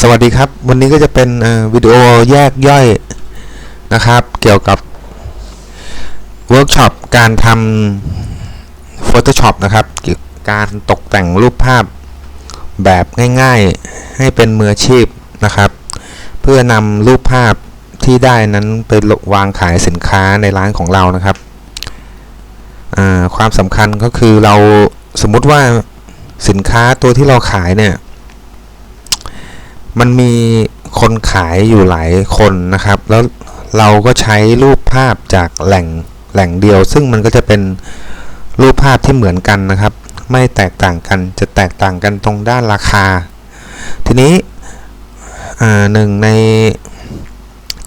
สวัสดีครับ วันนี้ก็จะเป็นวิดีโอแยกย่อยนะครับ เกี่ยวกับเวิร์กช็อปการทำ Photoshop นะครับ การตกแต่งรูปภาพแบบง่ายๆ ให้เป็นมืออาชีพนะครับ เพื่อนำรูปภาพที่ได้นั้นไปวางขายสินค้าในร้านของเรานะครับความสำคัญก็คือเราสมมติว่าสินค้าตัวที่เราขายเนี่ย มันมีคนขายอยู่หลายคนนะครับ แล้วเราก็ใช้รูปภาพจากแหล่งแหล่งเดียว ซึ่งมันก็จะเป็นรูปภาพที่เหมือนกันนะครับ ไม่แตกต่างกันจะแตกต่างกันตรงด้านราคา ทีนี้หนึ่งใน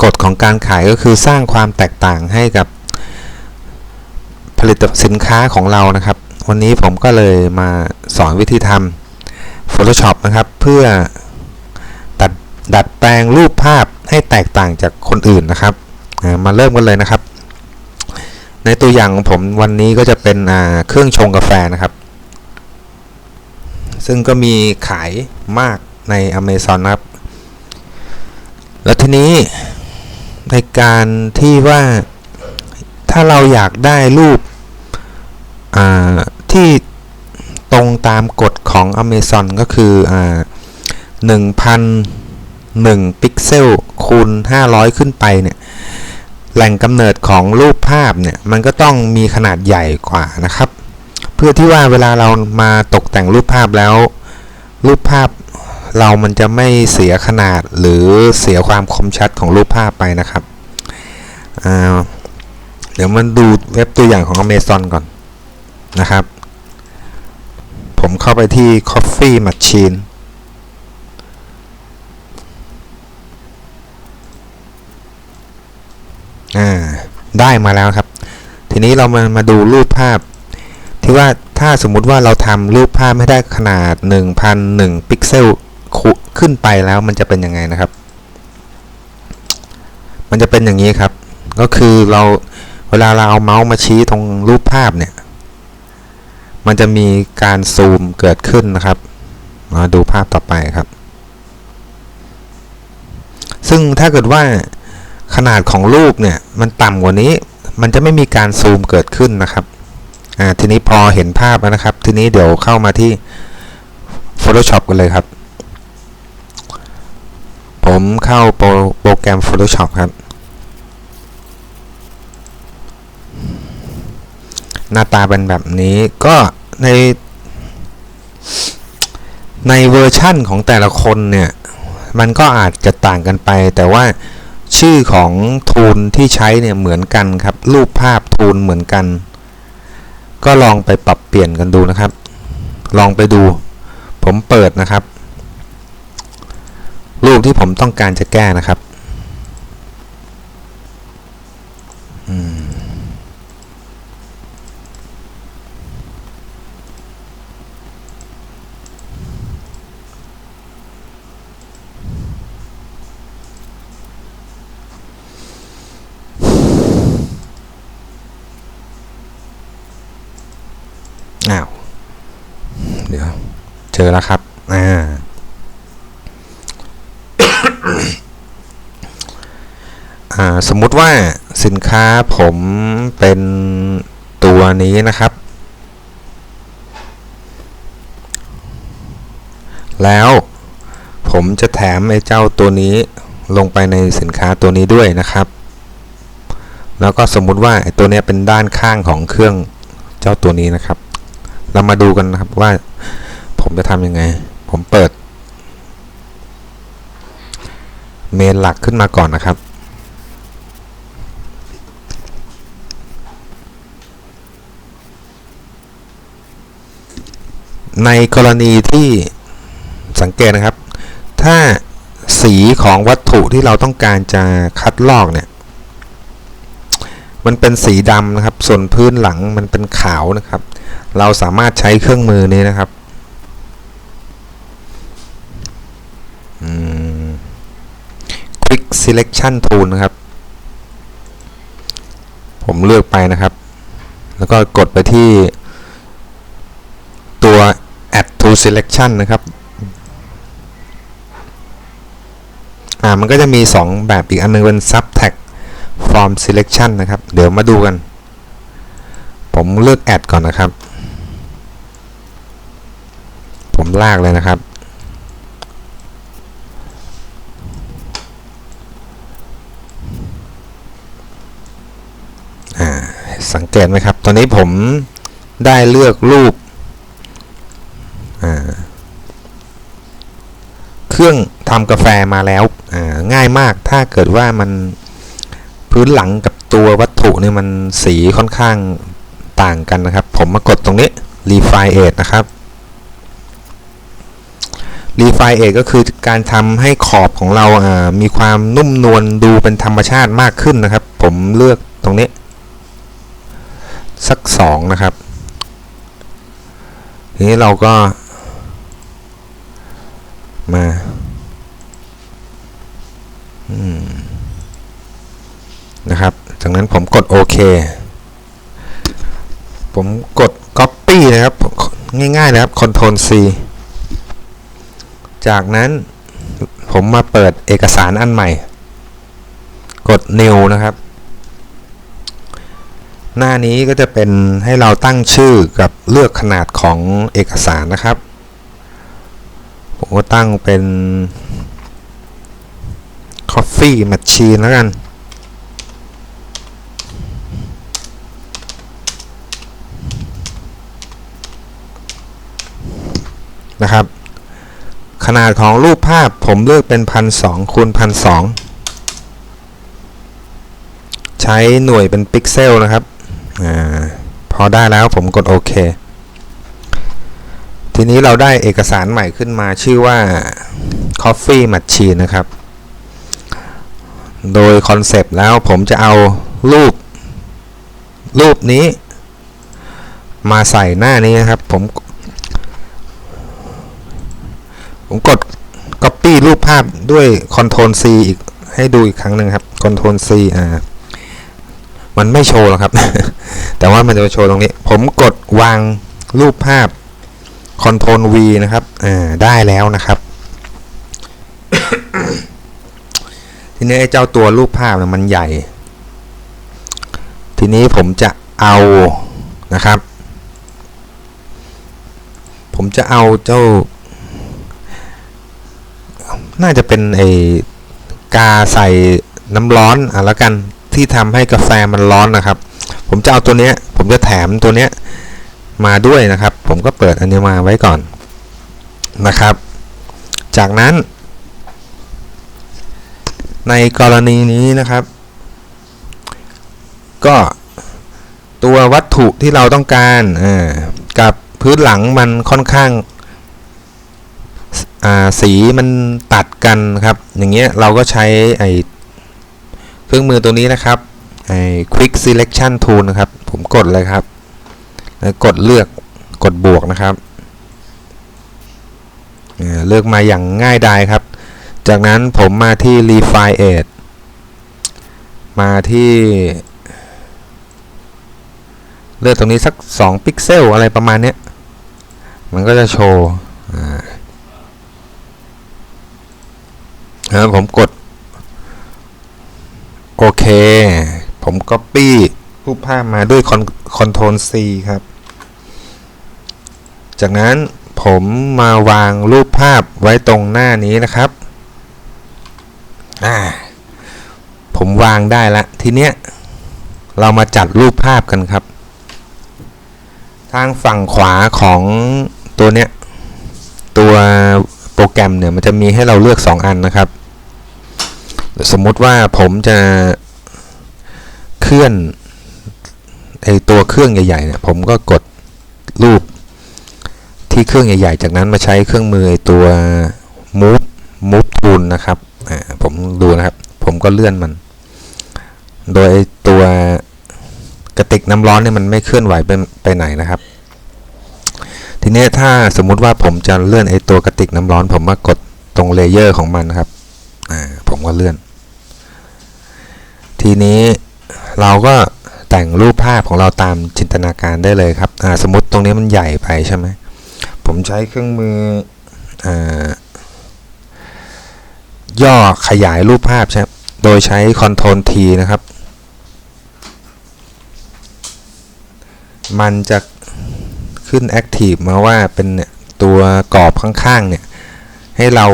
กฎของการขายก็คือสร้างความแตกต่างให้กับผลิตสินค้าของเรานะครับ วันนี้ผมก็เลยมาสอนวิธีทำ Photoshop นะครับ เพื่อ ดัดแปลงรูปภาพให้แตกต่างจากคนอื่นนะครับ มาเริ่มกันเลยนะครับ ในตัวอย่างของผมวันนี้ก็จะเป็นเครื่องชงกาแฟนะครับ ซึ่งก็มีขายมากใน Amazon นะครับ แล้วทีนี้ในการที่ว่าถ้าเราอยากได้รูปที่ตรงตามกฎของ Amazon ก็คืออ1,000 1พิกเซลคูณ 500 ขึ้นไปเนี่ยแหล่งกำเนิดของรูปภาพเนี่ยมันก็ต้องมีขนาดใหญ่กว่านะครับ เพื่อที่ว่าเวลาเรามาตกแต่งรูปภาพแล้ว รูปภาพเรามันจะไม่เสียขนาดหรือเสียความคมชัดของรูปภาพไปนะครับ เดี๋ยวมันดูเว็บตัวอย่างของ Amazon ก่อนนะครับ ผมเข้าไปที่ Coffee Machine อ่าได้มาแล้วครับ ทีนี้เรามามาดูรูปภาพ ที่ว่าถ้าสมมุติว่าเราทำรูปภาพไม่ได้ขนาด 1,001 พิกเซลขึ้นไปแล้วมันจะเป็นยังไงนะครับ มันจะเป็นอย่างนี้ครับ ก็คือเราเวลาเราเอาเมาส์มาชี้ตรงรูปภาพเนี่ย มันจะมีการซูมเกิดขึ้นนะครับ มาดูภาพต่อไปครับ ซึ่งถ้าเกิดว่า ขนาดของรูปเนี่ยมันต่ำกว่านี้ มันจะไม่มีการซูมเกิดขึ้นนะครับอ่าทีนี้พอเห็นภาพแล้วนะครับ ทีนี้เดี๋ยวเข้ามาที่ Photoshop กันเลยครับ ผมเข้าโปรโปรแกรม Photoshop ครับ หน้าตาเป็นแบบนี้ก็ในในเวอร์ชั่นของแต่ละคนเนี่ย มันก็อาจจะต่างกันไปแต่ว่า ชื่อของทูลที่ใช้เนี่ยเหมือนกันครับ รูปภาพทูลเหมือนกัน ก็ลองไปปรับเปลี่ยนกันดูนะครับ ลองไปดู ผมเปิดนะครับ รูปที่ผมต้องการจะแก้นะครับ อืมอ้าว เดี๋ยว เจอแล้วครับ อ่า สมมุติว่าสินค้าผมเป็นตัวนี้นะครับ แล้วผมจะแถมไอ้เจ้าตัวนี้ลงไปในสินค้าตัวนี้ด้วยนะครับ แล้วก็สมมุติว่าไอ้ตัวนี้เป็นด้านข้างของเครื่องเจ้าตัวนี้นะครับ เรามาดูกันนะครับว่า ผมจะทำยังไง ผมเปิด เมนหลักขึ้นมาก่อนนะครับ ในกรณีที่สังเกตนะครับ ถ้าสีของวัตถุที่เราต้องการจะคัดลอกเนี่ย มันเป็นสีดำนะครับ ส่วนพื้นหลังมันเป็นขาวนะครับ เราสามารถใช้เครื่องมือนี้นะครับ Quick Selection Tool นะครับ ผมเลือกไปนะครับ แล้วก็กดไปที่ตัว Add to Selection นะครับอ่ามันก็จะมี 2 แบบอีกอันหนึงเป็น subtag form selection นะครับ เดี๋ยวมาดูกัน ผมเลือก add ก่อนนะครับ ผมลากเลยนะครับ อ่า สัง เกตไหมครับ ตอนนี้ผมได้เลือกรูป เครื่องทำกาแฟมาแล้ว ง่ายมากถ้าเกิดว่ามันพื้นหลังกับตัววัตถุเนี่ยมันสีค่อนข้างต่างกันนะครับ ผมมากดตรงนี้ refine edge นะครับ refine edge ก็คือการทำให้ขอบของเราามีความนุ่มนวลดูเป็นธรรมชาติมากขึ้นนะครับ ผมเลือกตรงนี้ สักสองนะครับ ทีนี้เราก็มาอนะครับ จากนั้นผมกดโอเค ผมกด Copy นะครับ ง่ายๆนะครับ Ctrl C จากนั้นผมมาเปิดเอกสารอันใหม่ กด New นะครับ หน้านี้ก็จะเป็นให้เราตั้งชื่อกับเลือกขนาดของเอกสารนะครับ ผมก็ตั้งเป็น Coffee Machine แล้วกัน นะครับ ขนาดของรูปภาพผมเลือกเป็นพันสองคูณพันสองใช้หน่วยเป็นพิกเซลนะครับ พอได้แล้วผมกดโอเค ทีนี้เราได้เอกสารใหม่ขึ้นมาชื่อว่า Coffee Machine นะครับ โดยคอนเซปต์แล้วผมจะเอารูป รูปนี้ มาใส่หน้านี้นะครับ ผม ผมกด Copy รูปภาพด้วย Ctrl C อีกให้ดูอีกครั้งหนึ่งครับ Ctrl C อ่า มันไม่โชว์หรอกครับ แต่ว่ามันจะโชว์ตรงนี้ ผมกดวางรูปภาพ Ctrl V นะครับอ่าได้แล้วนะครับ ทีนี้ไอ้เจ้าตัวรูปภาพเนี่ยมันใหญ่ ทีนี้ผมจะเอานะครับ ผมจะเอาเจ้า น่าจะเป็นไอกาใส่น้ำร้อนอะแล้วกัน ที่ทำให้กาแฟมันร้อนนะครับ ผมจะเอาตัวเนี้ย ผมจะแถมตัวเนี้ยมาด้วยนะครับ ผมก็เปิดอันนี้มาไว้ก่อนนะครับ จากนั้น ในกรณีนี้นะครับ ก็ตัววัตถุที่เราต้องการกับพื้นหลังมันค่อนข้างสีมันตัดกันครับ อย่างเงี้ยเราก็ใช้ไอ เครื่องมือตัวนี้นะครับไอ Quick Selection Tool นะครับ ผมกดเลยครับ แล้วกดเลือกกดบวกนะครับเลือกมาอย่างง่ายดายครับ จากนั้นผมมาที่ Refine Edge มาที่เลือกตรงนี้สัก 2 พิกเซลอะไรประมาณเนี้ยมันก็จะโชว์ผมกด โอเค ผม Copy รูปภาพมาด้วย Ctrl C ครับ จากนั้นผมมาวางรูปภาพไว้ตรงหน้านี้นะครับอ่าผมวางได้ละ ทีเนี้ย เรามาจัดรูปภาพกันครับ ทางฝั่งขวาของตัวเนี้ย ตัวโปรแกรมเนี่ย มันจะมีให้เราเลือก 2 อันนะครับ สมมุติว่าผมจะเคลื่อนไอตัวเครื่องใหญ่ๆเนี่ยผมก็กดรูปที่เครื่องใหญ่ๆ จากนั้นมาใช้เครื่องมือไอตัว move move tool นะครับผมดูนะครับ ผมก็เลื่อนมัน โดยไอตัวกระติกน้ำร้อนเนี่ยมันไม่เคลื่อนไหวไปไปไหนนะครับ ทีนี้ถ้าสมมุติว่าผมจะเลื่อนไอตัวกระติกน้ำร้อน ผมมากดตรงเลเยอร์ของมันนะครับผมก็เลื่อน ทีนี้เราก็แต่งรูปภาพของเราตามจินตนาการได้เลยครับสมมติตรงนี้มันใหญ่ไปใช่ไหมผมใช้เครื่องมืออย่อขยายรูปภาพใช่โดยใช้ Ctrl T นะครับ มันจะขึ้น Active มาว่าเป็นเนี่ยตัวกรอบข้างๆเนี่ยให้เรา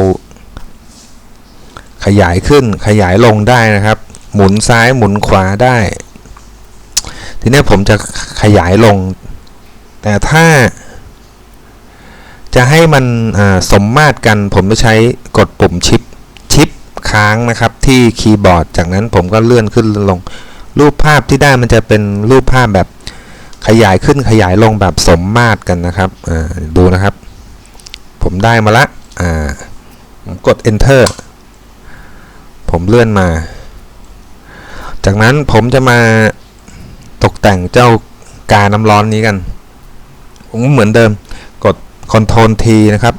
ขยายขึ้นขยายลงได้นะครับ หมุนซ้ายหมุนขวาได้ ทีนี้ผมจะขยายลง แต่ถ้า จะให้มันสมมาตรกัน ผมจะใช้กดปุ่มชิปชิปค้างนะครับที่คีย์บอร์ด จากนั้นผมก็เลื่อนขึ้นลง รูปภาพที่ได้มันจะเป็นรูปภาพแบบขยายขึ้นขยายลงแบบสมมาตรกันนะครับดูนะครับ ผมได้มาละผมกด enter ผมเลื่อนมา จากนั้นผมจะมาตกแต่งเจ้ากาน้ำร้อนนี้กัน ผมเหมือนเดิมกด Ctrl T นะครับ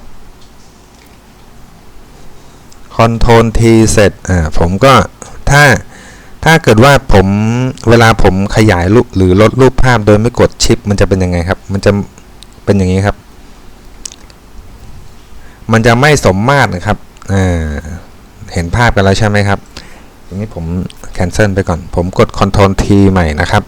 Ctrl T เสร็จอ่าผมก็ถ้าถ้าเกิดว่าผมเวลาผมขยายรูปหรือลดรูปภาพโดยไม่กดชิป มันจะเป็นยังไงครับ มันจะเป็นอย่างนี้ครับ มันจะไม่สมมาตรนะครับอ่าเห็นภาพกันแล้วใช่ไหมครับ ทีนี้ผมแคนเซิลไปก่อน ผมกด Ctrl T ใหม่นะครับ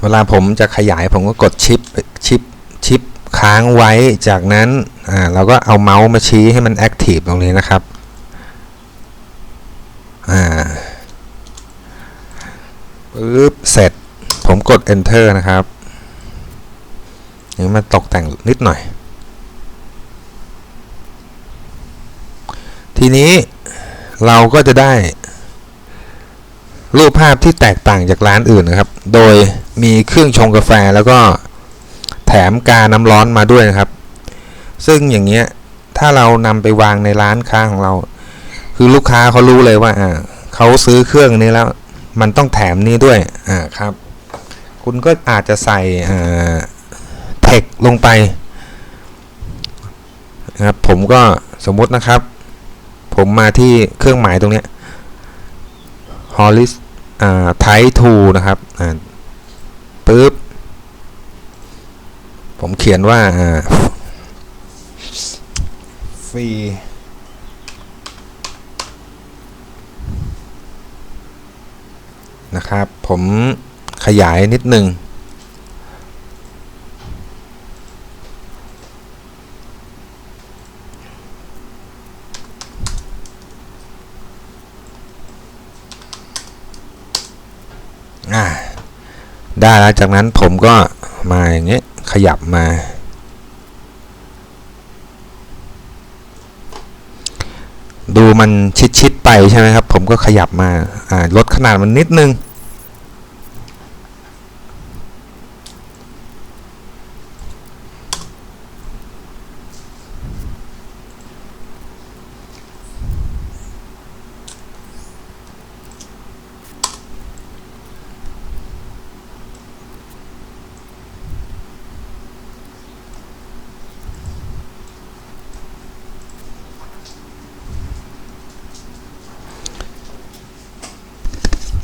เวลาผมจะขยายผมก็กดชิปชิปชิปค้างไว้จากนั้นอ่าเราก็เอาเมาส์มาชี้ให้มันแอคทีฟตรงนี้นะครับอ่าปึ๊บเสร็จ ผมกด enter นะครับนี่มาตกแต่งนิดหน่อย ทีนี้เราก็จะได้รูปภาพที่แตกต่างจากร้านอื่นนะครับ โดยมีเครื่องชงกาแฟแล้วก็แถมกาน้ำร้อนมาด้วยนะครับ ซึ่งอย่างเงี้ยถ้าเรานำไปวางในร้านค้าของเรา คือลูกค้าเขารู้เลยว่าอ่าเขาซื้อเครื่องนี้แล้ว มันต้องแถมนี้ด้วยอ่าครับ คุณก็อาจจะใส่อ่าเทคลงไปนะครับผมก็สมมุตินะครับ ผมมาที่เครื่องหมายตรงนี้ holis อ่า type 2นะครับอ่าปึ๊บ ผมเขียนว่าอ่าฟรีนะครับ ผมขยายนิดนึงอ่า ได้แล้วจากนั้นผมก็มาอย่างเงี้ยขยับมา ดูมันชิดๆไปใช่ไหมครับ ผมก็ขยับมาลดขนาดมันนิดนึง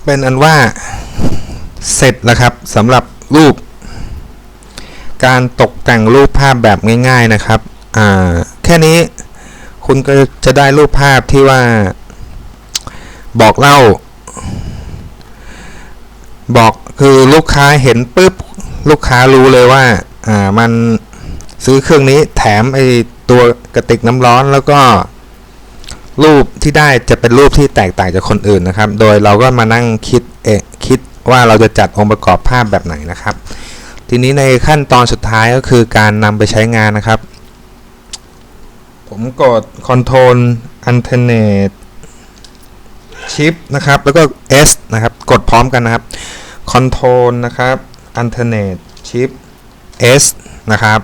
เป็นอันว่าเสร็จแล้วครับสำหรับรูป การตกแต่งรูปภาพแบบง่าย ๆนะครับอ่าแค่นี้คุณก็จะได้รูปภาพที่ว่า บอกเล่า บอกคือลูกค้าเห็นปุ๊บลูกค้ารู้เลยว่าอ่ามันซื้อเครื่องนี้แถมไอตัวกระติกน้ำร้อนแล้วก็ รูปที่ได้จะเป็นรูปที่แตกต่างจากคนอื่นนะครับ โดยเราก็มานั่งคิดเอะคิดว่าเราจะจัดองค์ประกอบภาพแบบไหนนะครับ ทีนี้ในขั้นตอนสุดท้ายก็คือการนำไปใช้งานนะครับ ผมกด Ctrl Alternate Shift นะครับ แล้วก็ S นะครับ กดพร้อมกันนะครับ Ctrl นะครับ Alternate Shift S นะครับ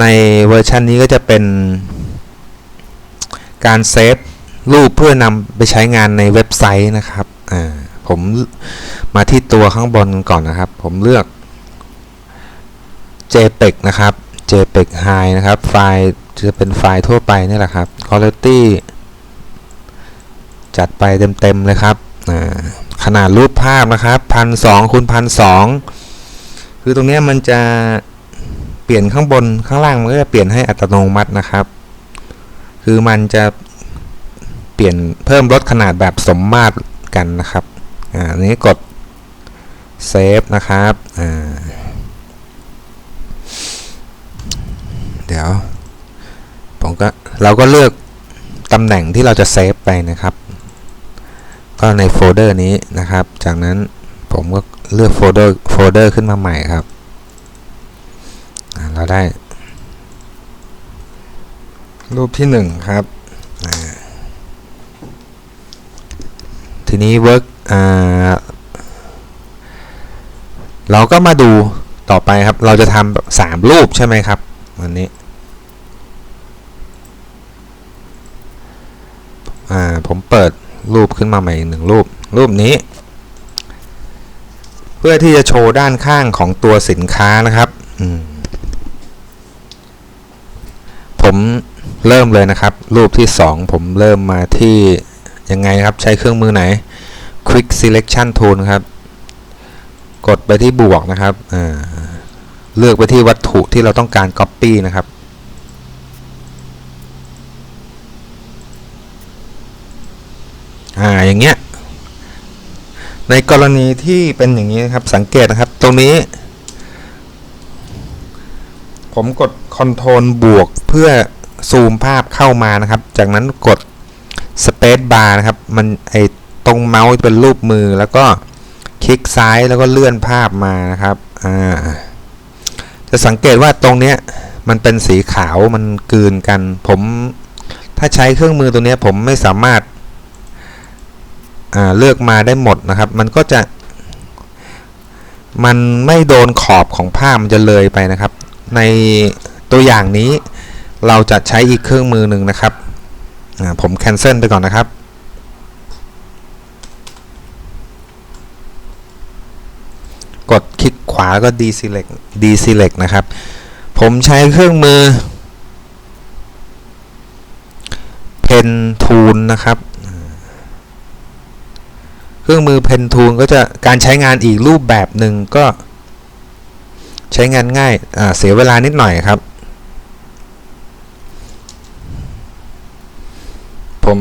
ในเวอร์ชันนี้ก็จะเป็น การเซฟรูปเพื่อนำไปใช้งานในเว็บไซต์นะครับอ่าผมมาที่ตัวข้างบนก่อนนะครับ ผมเลือก JPEG นะครับ JPEG High นะครับ ไฟล์จะเป็นไฟล์ทั่วไปนี่แหละครับ Quality จัดไปเต็มๆเลยครับขนาดรูปภาพนะครับพันสองคูณพันสองคือตรงนี้มันจะเปลี่ยนข้างบนข้างล่างมันก็จะเปลี่ยนให้อัตโนมัตินะครับ คือมันจะเปลี่ยนเพิ่มลดขนาดแบบสมมาตรกันนะครับอ่านนี้กดเซฟนะครับอ่าเดี๋ยวผมก็เราก็เลือกตำแหน่งที่เราจะเซฟไปนะครับ ก็ในโฟลเดอร์นี้นะครับ จากนั้นผมก็เลือกโฟลเดอร์โฟลเดอร์ขึ้นมาใหม่ครับอ่าเราได้ รูปที่หนึ่งครับ ทีนี้ work อ่าเราก็มาดูต่อไปครับ เราจะทำสามรูปใช่ไหมครับ วันนี้ผมเปิดรูปขึ้นมาใหม่อีกหนึ่งรูป รูปนี้ เพื่อที่จะโชว์ด้านข้างของตัวสินค้านะครับผม เริ่มเลยนะครับ รูปที่ 2 ผมเริ่มมาที่ยังไงครับใช้เครื่องมือไหน Quick Selection Tool ครับ กดไปที่บวกนะครับเลือกไปที่วัตถุที่เราต้องการ Copy นะครับอ่าอย่างเงี้ยในกรณีที่เป็นอย่างนี้นะครับสังเกตนะครับ ตรงนี้ ผมกด Ctrl บวกเพื่อ ซูมภาพเข้ามานะครับ จากนั้นกด Space Bar นะครับ มันไอตรงเมาส์เป็นรูปมือแล้วก็คลิกซ้ายแล้วก็เลื่อนภาพมานะครับอ่าจะสังเกตว่าตรงเนี้ยมันเป็นสีขาวมันกลืนกัน ผมถ้าใช้เครื่องมือตัวเนี้ยผมไม่สามารถอ่าเลือกมาได้หมดนะครับ มันก็จะ มันไม่โดนขอบของภาพมันจะเลยไปนะครับ ในตัวอย่างนี้ เราจะใช้อีกเครื่องมือหนึ่งนะครับ ผมแคนเซิลไปก่อนนะครับ กดคลิกขวาก็ deselect deselect นะครับ ผมใช้เครื่องมือ pen tool นะครับ เครื่องมือ pen tool ก็จะการใช้งานอีกรูปแบบหนึ่งก็ใช้งานง่ายเสียเวลานิดหน่อยครับ ผม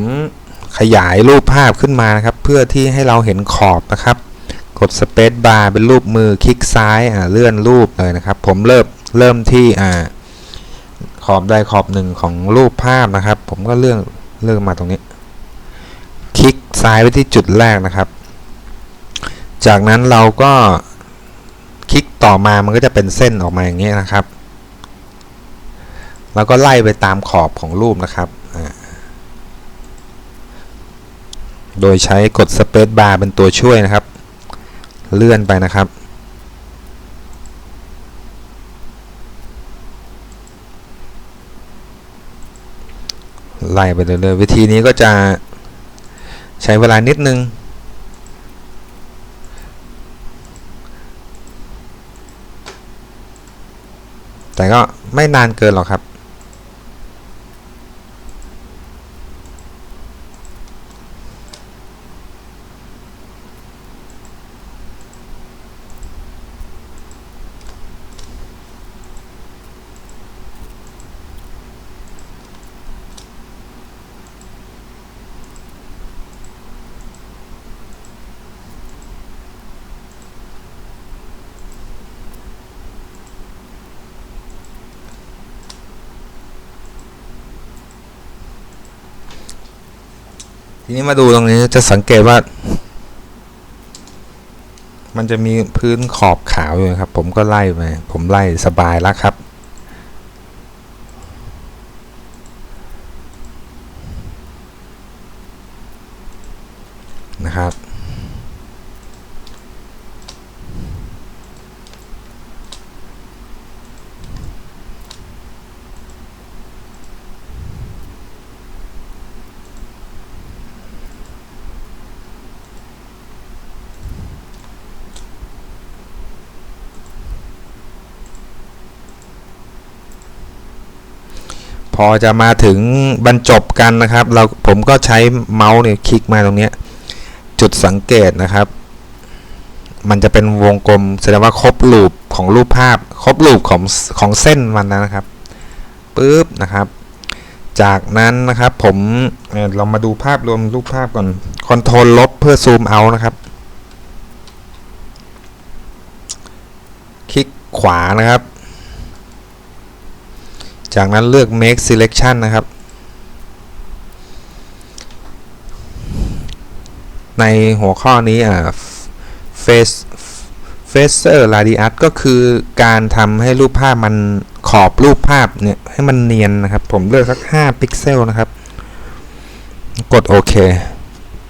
ขยายรูปภาพขึ้นมานะครับ เพื่อที่ให้เราเห็นขอบนะครับ กด Space Bar เป็นรูปมือคลิกซ้ายอ่าเลื่อนรูปเลยนะครับ ผมเริ่มเริ่มที่อขอบใดขอบหนึ่งของรูปภาพนะครับ ผมก็เลื่อนเลื่อนมาตรงนี้ คลิกซ้ายไปที่จุดแรกนะครับ จากนั้นเราก็คลิกต่อมามันก็จะเป็นเส้นออกมาอย่างนี้นะครับ แล้วก็ไล่ไปตามขอบของรูปนะครับอ่า โดยใช้กด Space Bar เป็นตัวช่วยนะครับ เลื่อนไปนะครับ ไล่ไปเรื่อยๆวิธีนี้ก็จะใช้เวลานิดนึงแต่ก็ไม่นานเกินหรอกครับ นี้มาดูตรงนี้จะสังเกตว่า มันจะมีพื้นขอบขาวอยู่ครับ ผมก็ไล่ไปผมไล่สบายแล้วครับ นะครับ พอจะมาถึงบรรจบกันนะครับ เราผมก็ใช้เมาส์เนี่ยคลิกมาตรงนี้จุดสังเกตนะครับ มันจะเป็นวงกลมแสดงว่าครบลูปของรูปภาพ ครบรูปของของเส้นมันนะครับปุ๊บนะครับ จากนั้นนะครับผมเเรามาดูภาพรวมรูปภาพก่อนคอนโทรลลบเพื่อซูมเอานะครับ คลิกขวานะครับ จากนั้นเลือก make selection นะครับ ในหัวข้อนี้อ่า face facer radius ก็คือการทำให้รูปภาพมันขอบรูปภาพเนี่ยให้มันเนียนนะครับ ผมเลือกสัก 5 พิกเซลนะครับ กดโอเค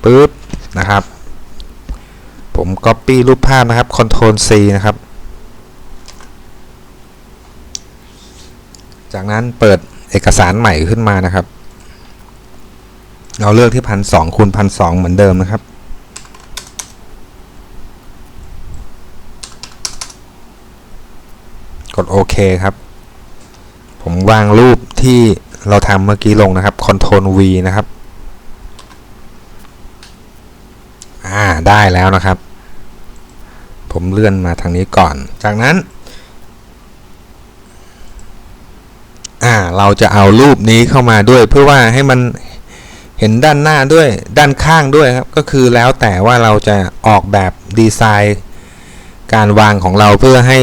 ปุ๊บนะครับ ผม Copy รูปภาพนะครับ Ctrl C นะครับ จากนั้นเปิดเอกสารใหม่ขึ้นมานะครับ เราเลือกที่พันสองคูณพันสองเหมือนเดิมนะครับ กดโอเคครับ ผมวางรูปที่เราทำเมื่อกี้ลงนะครับ Ctrl V นะครับ อ่า ได้แล้วนะครับ ผมเลื่อนมาทางนี้ก่อน จากนั้น อ่าเราจะเอารูปนี้เข้ามาด้วย เพื่อว่าให้มันเห็นด้านหน้าด้วยด้านข้างด้วยครับก็คือแล้วแต่ว่าเราจะออกแบบดีไซน์ การวางของเราเพื่อให้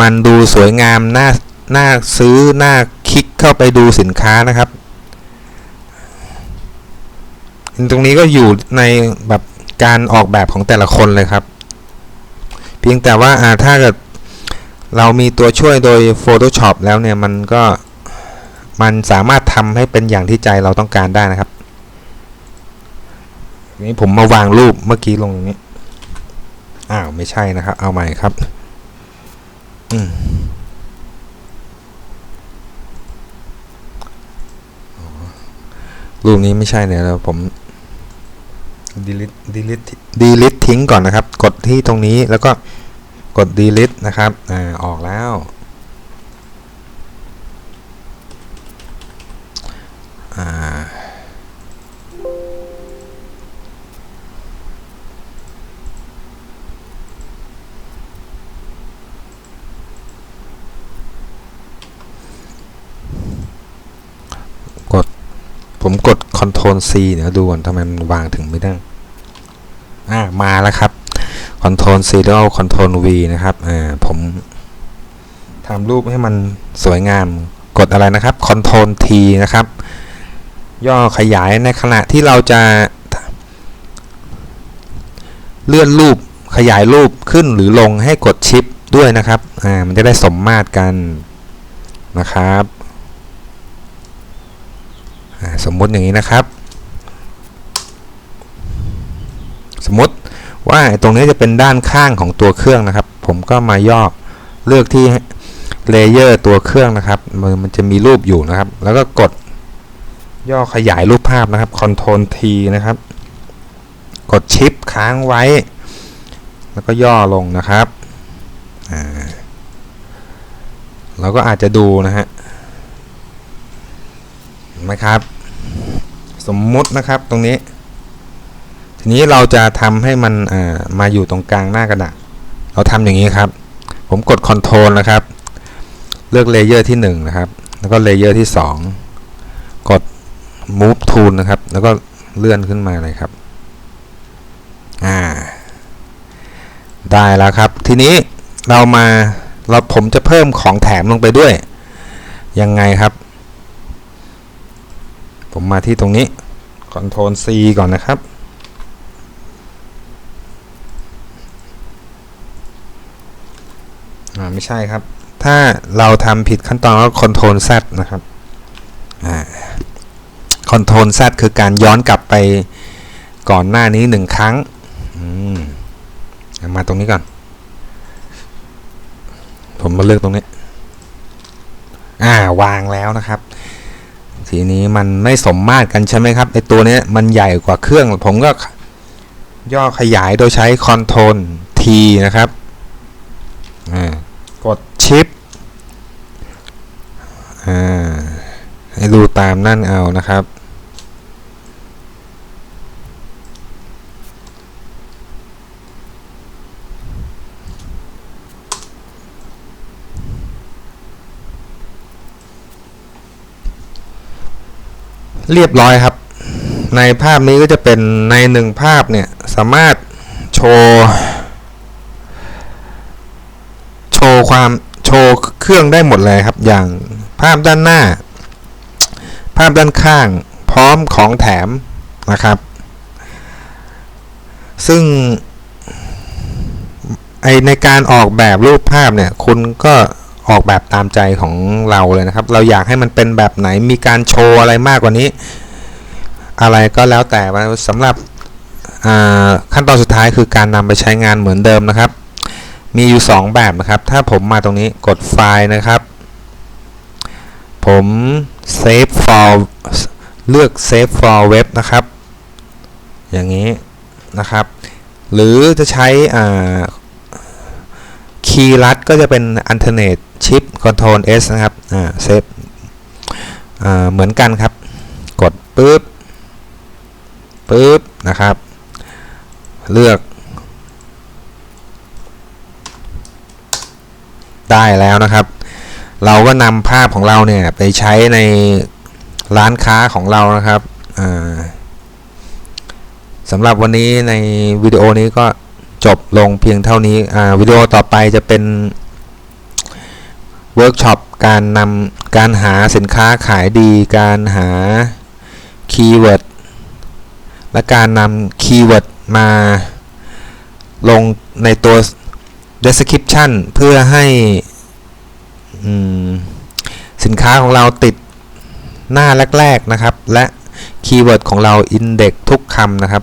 มันดูสวยงามน่าน่าซื้อน่าคลิกเข้าไปดูสินค้านะครับตรงนี้ก็อยู่ในแบบการออกแบบของแต่ละคนเลยครับ เพียงแต่ว่าอ่าถ้าเกิดเรามีตัวช่วยโดย Photoshop แล้วเนี่ยมันก็ มันสามารถทำให้เป็นอย่างที่ใจเราต้องการได้นะครับ นี่ผมมาวางรูปเมื่อกี้ลงตรงนี้ อ้าวไม่ใช่นะครับ เอาใหม่ครับ อืมรูปนี้ไม่ใช่เนี่ยแล้วผม delete delete delete ทิ้งก่อนนะครับ กดที่ตรงนี้แล้วก็กด delete นะครับ อ่า ออกแล้ว อ่า กด ผมกด Ctrl C เดี๋ยวดูก่อนทำไมมันวางถึงไม่ได้อ่ามาแล้วครับ Ctrl C แล้วเอา Ctrl V นะครับอ่าผมทำรูปให้มันสวยงามกดอะไรนะครับ Ctrl T นะครับ ย่อขยายในขณะที่เราจะเลื่อนรูปขยายรูปขึ้นหรือลงให้กดชิปด้วยนะครับ อ่า มันจะได้สมมาตรกันนะครับ สมมุติอย่างนี้นะครับ สมมติว่าตรงนี้จะเป็นด้านข้างของตัวเครื่องนะครับ ผมก็มาย่อเลือกที่เลเยอร์ตัวเครื่องนะครับ มันจะมีรูปอยู่นะครับ แล้วก็กด ย่อขยายรูปภาพนะครับ Ctrl T นะครับ กดชิปค้างไว้ แล้วก็ย่อลงนะครับเราก็อาจจะดูนะฮะเห็นไหมครับ สมมุตินะครับตรงนี้ ทีนี้เราจะทำให้มันมาอยู่ตรงกลางหน้ากระดาษเราทำอย่างนี้ครับ ผมกด Ctrl นะครับ เลือกเลเยอร์ที่ 1 นะครับ แล้วก็เลเยอร์ที่ 2 กด Move Tool นะครับ แล้วก็เลื่อนขึ้นมาเลยครับ อ่า ได้แล้วครับ ทีนี้เรามาเราผมจะเพิ่มของแถมลงไปด้วย ยังไงครับ ผมมาที่ตรงนี้ Ctrl C ก่อนนะครับ อ่า ไม่ใช่ครับ ถ้าเราทำผิดขั้นตอนก็ Ctrl Z นะครับ อ่า Ctrl Z คือการย้อนกลับไปก่อนหน้านี้หนึ่งครั้งอืมามาตรงนี้ก่อน ผมมาเลือกตรงนี้ อ่าวางแล้วนะครับ ทีนี้มันไม่สมมาตรกันใช่ไหมครับไอตัวนี้มันใหญ่กว่าเครื่อง ผมก็ย่อขยายโดยใช้ Ctrl T นะครับอ่ากดชิปอ่าให้ดูตามนั่นเอานะครับ เรียบร้อยครับ ในภาพนี้ก็จะเป็นในหนึ่งภาพเนี่ยสามารถโชว์โชว์ความโชว์เครื่องได้หมดเลยครับ อย่างภาพด้านหน้า ภาพด้านข้างพร้อมของแถมนะครับ ซึ่งไอในการออกแบบรูปภาพเนี่ย คุณก็ ออกแบบตามใจของเราเลยนะครับ เราอยากให้มันเป็นแบบไหนมีการโชว์อะไรมากกว่านี้ อะไรก็แล้วแต่สำหรับขั้นตอนสุดท้ายคือการนำไปใช้งานเหมือนเดิมนะครับ มีอยู่ 2 แบบนะครับ ถ้าผมมาตรงนี้กดไฟล์นะครับ ผม save for เลือก save for web นะครับ อย่างนี้นะครับ หรือจะใช้ คีย์ลัดก็จะเป็น alternate shift control s นะครับ อ่า save อ่าเหมือนกันครับ กดปุ๊บปุ๊บนะครับ เลือก ได้แล้วนะครับ เราก็นำภาพของเราเนี่ย ไปใช้ในร้านค้าของเรานะครับ อ่าสำหรับวันนี้ในวิดีโอนี้ก็ จบลงเพียงเท่านี้วิดีโอต่อไปจะเป็นเวิร์กช็อปการนำการหาสินค้าขายดี การหาคีย์เวิร์ดและการนำคีย์เวิร์ดมาลงในตัว description เพื่อให้อืมสินค้าของเราติดหน้าแรก ๆ นะครับ และคีย์เวิร์ดของเรา index ทุกคำนะครับ